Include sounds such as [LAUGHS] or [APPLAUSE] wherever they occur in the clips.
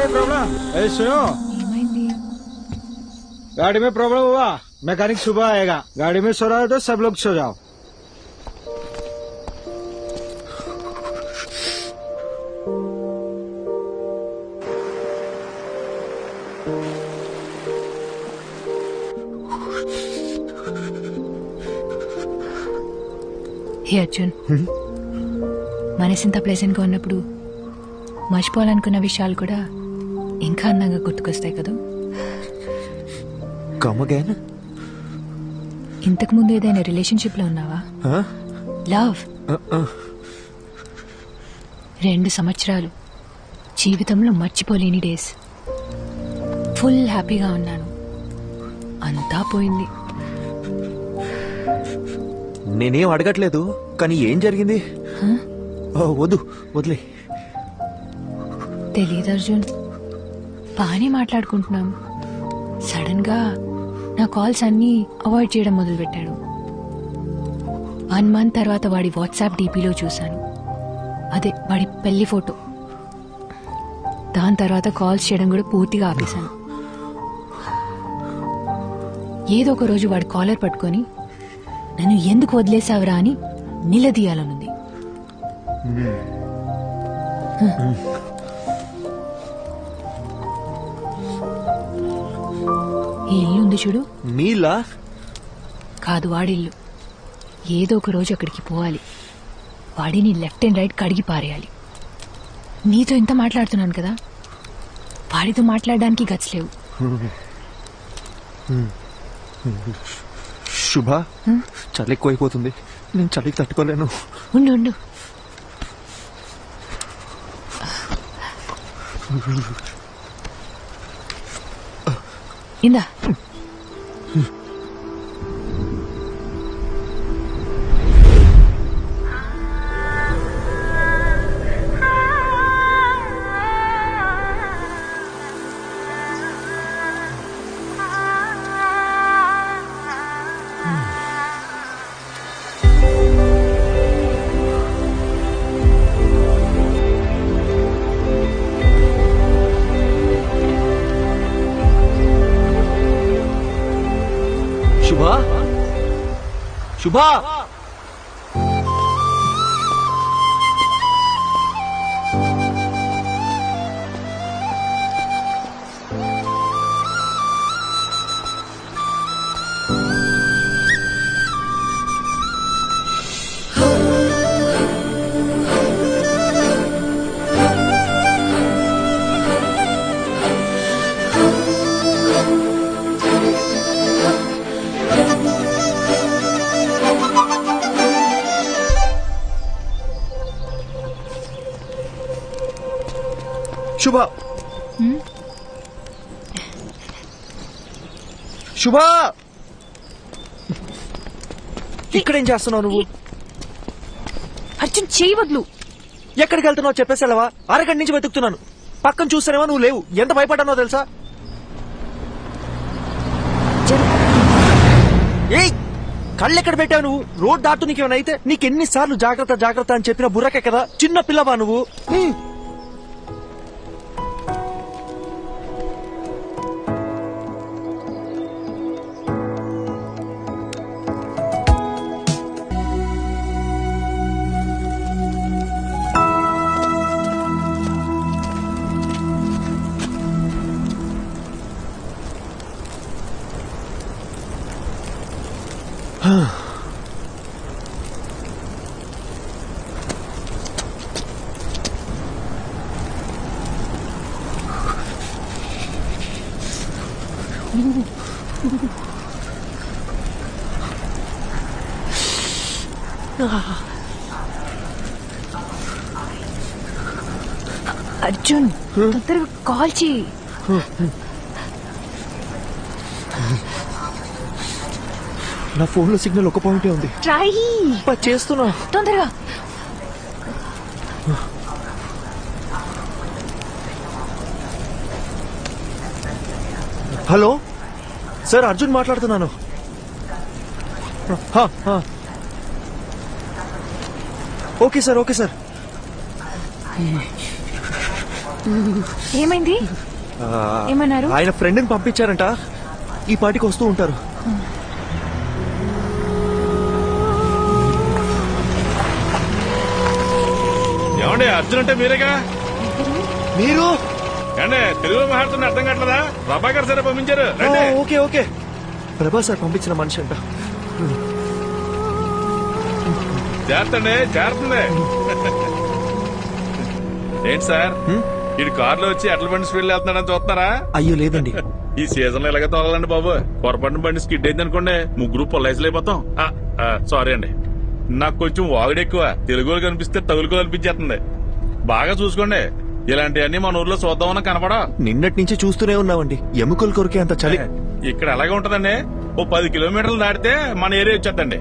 क्या प्रॉब्लम ए सुनो ఏమైంది गाड़ी में प्रॉब्लम हुआ मैकेनिक सुबह आएगा गाड़ी में सो रहा हो तो सब लोग सो जाओ హే అర్జున్ మనసు ఇంత ప్లెజెంట్ గా ఉన్నప్పుడు మర్చిపోవాలనుకున్న విషయాలు కూడా ఇంకా అందంగా గుర్తుకొస్తాయి కదా? కమ్ అగైన్ ఇంతకు ముందు ఏదైనా రిలేషన్షిప్లో ఉన్నావా లవ్ రెండు సంవత్సరాలు. జీవితంలో మర్చిపోలేని డేస్. ఫుల్ హ్యాపీగా ఉన్నాను. అంతా పోయింది. నేనేం అడగట్లేదు కానీ ఏం జరిగింది? వద్దు వదిలే. తెలియదు అర్జున్. బాగానే మాట్లాడుకుంటున్నాం. సడన్గా నా కాల్స్ అన్ని అవాయిడ్ చేయడం మొదలు పెట్టాడు వన్ మంత్ తర్వాత వాడి వాట్సాప్ డీపీలో చూశాను. అదే వాడి పెళ్ళి ఫోటో. దాని తర్వాత కాల్స్ చేయడం కూడా పూర్తిగా ఆపేశాను. ఏదో ఒక రోజు వాడి కాలర్ పట్టుకొని నన్ను ఎందుకు వదిలేసావురా అని నిలదీయాలనుంది. ఉంది చూడు. నీలా? కాదు వాడిల్లు. ఏదో ఒక రోజు అక్కడికి పోవాలి. వాడిని లెఫ్ట్ అండ్ రైట్ కడిగి పారేయాలి. నీతో ఇంత మాట్లాడుతున్నాను కదా? వాడితో మాట్లాడడానికి గట్స్ లేవు. శుభ చలి ఎక్కువైపోతుంది. నేను చలికి తట్టుకోలేను. ఉండు ఉండు. ఇందా. Hmm. [LAUGHS] శుభ శుభ. శుభ! ఇక్కడేం చేస్తున్నావు నువ్వు? అర్జున్ చేయి వదులు. ఎక్కడికి వెళ్తున్నావు చెప్పేసావా అరగంట నుంచి వెతుకుతున్నాను. పక్కన చూస్తానేమో నువ్వు లేవు. ఎంత భయపడ్డానో తెలుసా? ఏయ్! కళ్ళు ఎక్కడ పెట్టావు నువ్వు? రోడ్ దాటు నీకేమైనా అయితే నీకెన్నిసార్లు జాగ్రత్త జాగ్రత్త అని చెప్పిన బుర్రకే కదా? చిన్న పిల్లవా నువ్వు? అర్జున్ తొందరగా కాల్ చేయి నా ఫోన్లో సిగ్నల్ ఒక పాయింటే ఉంది. ట్రై. చేస్తున్నా. తొందరగా. హలో? సార్ అర్జున్ మాట్లాడుతున్నాను. Okay sir okay sir. ఏమైంది? ఆ, ఏమన్నారు? ఆయన ఫ్రెండ్ని పంపించారంట. ఈ పాటికి వస్తూ ఉంటారు. ఏమండి అర్జున్ అంటే మీరేగా? మీరు? అండి తెలుగులో మాట్లాడుతున్న అర్థం కావట్లేదా? ప్రభాకర్ సరే పంపించారు. Okay okay. ప్రభా సార్ పంపించిన మనిషి అంట. చేస్తండి చేరుతుంది ఏంటి సార్? ఇటు కారులో వచ్చి ఎట్ల బండి స్పీడ్ వెళ్తున్నాడని చూస్తున్నారా? అయ్యో లేదండి. ఈ సీజన్లో ఇలాగే తోలాలండి బాబు. పొరపాటున బండి స్కిడ్ అయింది అనుకోండి ముగ్గురు పొల్లైసులు అయిపోతాం. సారీ అండి. నాకు కొంచెం వాగుడు ఎక్కువ. తెలుగులో కనిపిస్తే తగులుకో అనిపించేస్తుంది. బాగా చూసుకోండి. ఇలాంటివన్నీ మన ఊర్లో చూద్దామని కనపడా? నిన్నటి నుంచి చూస్తూనే ఉన్నామండి ఎముకలు కొరికే అంత చలి. ఇక్కడ ఎలాగ ఉంటదండి. ఓ పది కిలోమీటర్లు దాటితే మన ఏరియా వచ్చేద్దండి.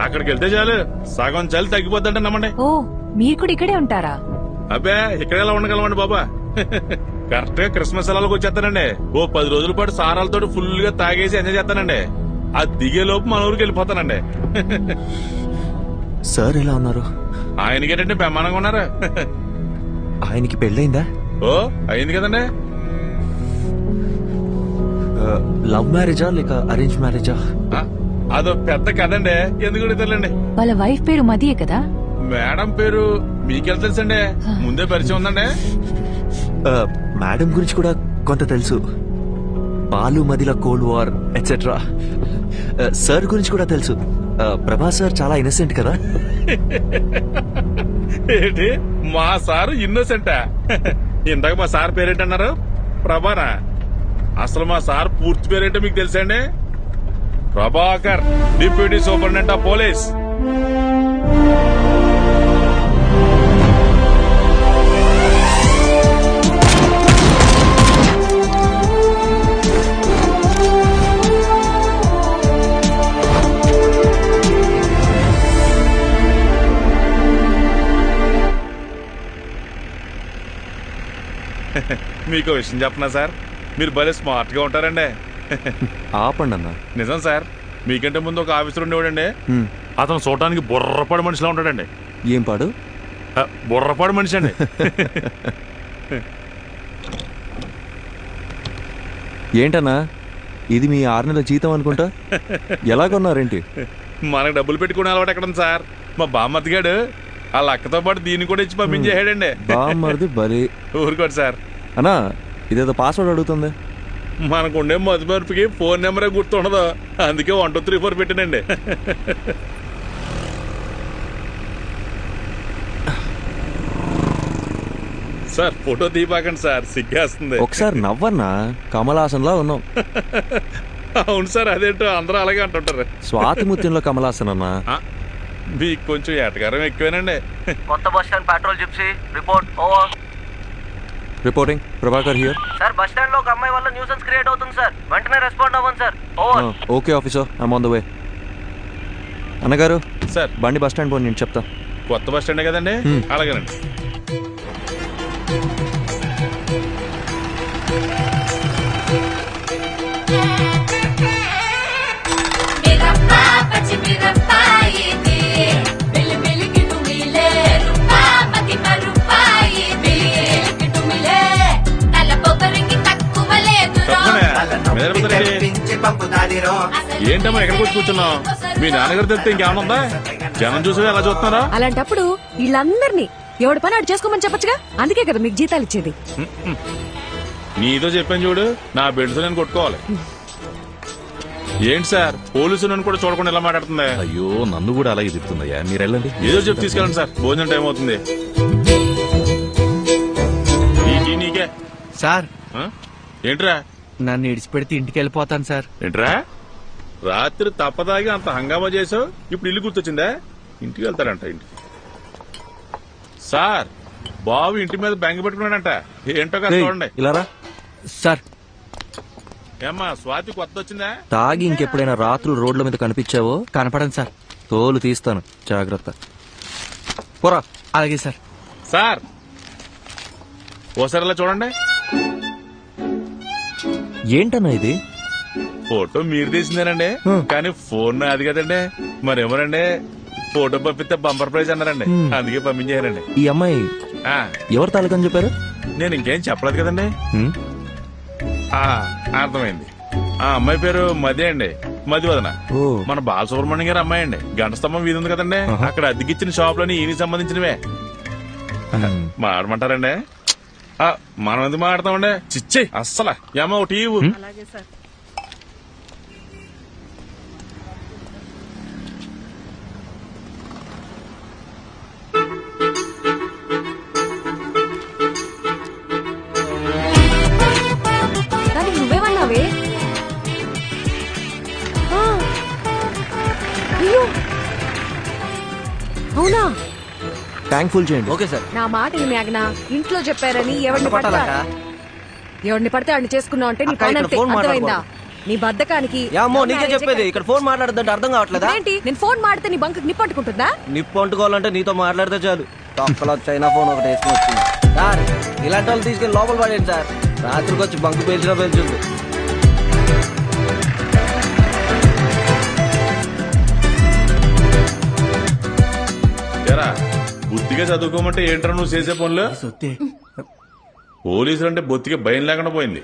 అక్కడికి వెళ్తే చాలు. సగం చలి తగ్గిపోద్దంటే నమ్మండి. ఓ మీరు కూడా ఇక్కడే ఉంటారా? అబ్బే ఇక్కడ ఎలా ఉండగలమండి బాబా. [LAUGHS] కరెక్ట్గా క్రిస్మస్ సెలవులకు వచ్చేస్తానండి. ఓ పది రోజుల పాటు సారాలతో ఫుల్గా తాగేసి ఎంజాయ్ చేస్తానండి. ఆ దిగే లోపు మన ఊరికి వెళ్ళిపోతానండి. [LAUGHS] సార్ ఎలా ఉన్నారు? ఆయనకేటంటే బ్రహ్మాండంగా ఉన్నారు. [LAUGHS] ఆయనకి పెళ్ళైందా ఓ అయింది కదండి. లవ్ మ్యారేజా లేక అరేంజ్ మ్యారేజా? ఆ, అదో పెద్ద కదండి ఎందుకు తెలియండి వాళ్ళ వైఫ్ పేరు మదియే కదా? మేడం పేరు మీకెళ్ళ తెలుసండి? ముందే పరిచయం ఉందండి. మేడం గురించి కూడా కొంత తెలుసు. బాలు మదిల కోల్డ్ వార్ ఎట్సెట్రా సార్ గురించి కూడా తెలుసు. ఆ, ప్రభా సార్ చాలా ఇన్నసెంట్ కదా? ఏంటి? మా సారు ఇన్నోసెంటా ఇందాక మా సార్ పేరేంటన్నారు? ప్రభానా? అసలు మా సార్ పూర్తి పేరేంటో మీకు తెలుసండి? Prabhakar deputy superintendent of police. [LAUGHS] మీకు విషయం చెప్పనా సార్? మీరు భలే స్మార్ట్గా ఉంటారండి. ఆపండి అన్న నిజం సార్ మీకంటే ముందు ఒక ఆఫీసర్ ఉండేవాడండి. అతను చూడటానికి బుర్రపాడు మనిషిలా ఉంటాడండి. ఏం పాడు? బుర్రపాడు మనిషి అండి. ఏంటన్నా? ఇది మీ ఆరు నెలల జీతం అనుకుంటా? ఎలా కొన్నారేంటి మనకు డబ్బులు పెట్టుకునే అలవాటు ఎక్కడ సార్? మా బామ్మతిగాడు వాళ్ళ అక్కతో పాటు దీన్ని కూడా ఇచ్చి పంపించేసాడండి బామ్మర్ది బలి ఊరుకోండి సార్. అన్నా ఇదేదో పాస్వర్డ్ అడుగుతుంది. మనకు ఉండే మధుమర్పుకి ఫోన్ నెంబరే గుర్తుండదు. అందుకే వన్ టూ త్రీ ఫోర్ పెట్టానండి. సార్ ఫోటో తీపాకండి సార్. సిగ్గేస్తుంది. ఒకసారి నవ్వన్నా కమలాసన్లా ఉన్నాం. అవును సార్ అదేంటో అందరూ అలాగే అంటుంటారు. స్వాతి ముత్యంలో కమలాసన్ అన్నా. మీకు కొంచెం ఎటకారం ఎక్కువేనండి. కొత్త bus stand petrol gypsy report over. Reporting Prabhakar here sir bus స్టాండ్లో ఒక అమ్మాయి వల్ల న్యూసెన్స్ క్రియేట్ అవుతుంది సార్ వెంటనే రెస్పాండ్ అవ్వండి sir over okay officer I'm on the way అన్నగారు సార్ బండి బస్ స్టాండ్ పోయి నేను చెప్తా. కొత్త బస్ స్టాండే కదండి? అలాగేనండి. మిరప్ప ఏంటమ్మా ఎక్కడికి వచ్చి కూర్చున్నావు? మీ నాన్నగారు తెలిస్తే ఇంకేమైనా ఉందా? జనం చూసి ఎలా చూస్తున్నారా? అలాంటప్పుడు వీళ్ళందరినీ ఎవడి పని అటు చేసుకోమని చెప్పొచ్చుగా? అందుకే కదా మీకు జీతాలు ఇచ్చేది. నీతో చెప్పాను చూడు నా బెడ్స్ నేను కొట్టుకోవాలి. ఏంటి సార్? పోలీసు నన్ను కూడా చూడకుండా ఎలా మాట్లాడుతుంది. అయ్యో నన్ను కూడా అలాగే చెప్తుందయ్యా మీరు వెళ్ళండి ఏదో చెప్పి తీసుకెళ్ళండి సార్. భోజనం టైం అవుతుంది. నీకే సార్? ఏంట్రా? నన్ను ఇడిచిపెడితే ఇంటికి వెళ్ళిపోతాను సార్. ఏంట్రా? రాత్రి తప్పదాగి అంత హంగామా చేసావు ఇప్పుడు ఇల్లు గుర్తొచ్చిందా? ఇంటికి వెళ్తాడంట ఇంటికి. సార్ బాబు ఇంటి మీద బెంగ పెట్టుకున్నాడంట. ఏంటో కాస్త ఏయ్, చూడండి. ఇలా రా. సార్. ఏమ్మా స్వాతి కొత్త వచ్చిందా తాగి ఇంకెప్పుడైనా రాత్రులు రోడ్ల మీద కనిపించావో? కనపడండి సార్. తోలు తీస్తాను. జాగ్రత్త. పోరా. అలాగే సార్. సార్ ఓసారి ఇలా చూడండి. ఏంటన్నా ఇది? ఫోటో మీరు తీసిందేనండి. కానీ ఫోన్ అది కదండి. మరేమోనండి? ఫోటో పంపిస్తే బంపర్ ప్రైజ్ అన్నారండి. అందుకే పంపించారండి ఈ అమ్మాయి ఎవరు తాలూకని చెప్పారు? నేను ఇంకేం చెప్పలేదు కదండి. అర్థమైంది. ఆ అమ్మాయి పేరు మది అండి. మది వదన. మన బాలసుబ్రహ్మణ్యం గారి అమ్మాయి అండి. గంట స్తంభం వీధి ఉంది కదండి. అక్కడ అద్దెకిచ్చిన షాపులని ఈయనకి సంబంధించినవే. మాడమంటారండి మనం ఎందుకు మాడతామండి చిచ్చే అస్సలు. ఏమో ఒకటి ఇవ్వు. అలాగే సార్. దానికి నువ్వేమన్నావే? ఆ. అయ్యో. అవునా? థ్యాంక్ఫుల్ చేయండి. ఓకే సార్ నా మాట ఈ మేఘన ఇంట్లో చెప్పారని ఎవరిని పట్టాలక్క ఎవరిని పడితే వాడిని చేసుకున్నావు అంటే నీ అక్క, పని ఇక్కడ అంతే ఫోన్ అర్థమైందా? నీ బద్దకానికి ఏమో లవ్ నీకే చెప్పేది. ఇక్కడ ఫోన్ మాట్లాడదంటే అర్థం కావట్లేదా? ఏంటి నేను ఫోన్ మాడితే నీ బంకు నిప్పట్టుకుంటుందా నిప్పు అంటుకోవాలంటే నీతో మాట్లాడితే చాలు. తొక్కలో చైనా ఫోన్ ఒకటి వేసుకుని వచ్చింది. సార్ ఇలాంటి వాళ్ళు తీసుకెళ్ళి లోపల పడేయండి సార్. రాత్రికి వచ్చి బంకు పేల్చినా పేల్చుంది బుద్ధిగా చదువుకోమంటే ఏంట్రా నువ్వు చేసే పనులు? పోలీసులు అంటే బొత్తిగా భయం లేకుండా పోయింది.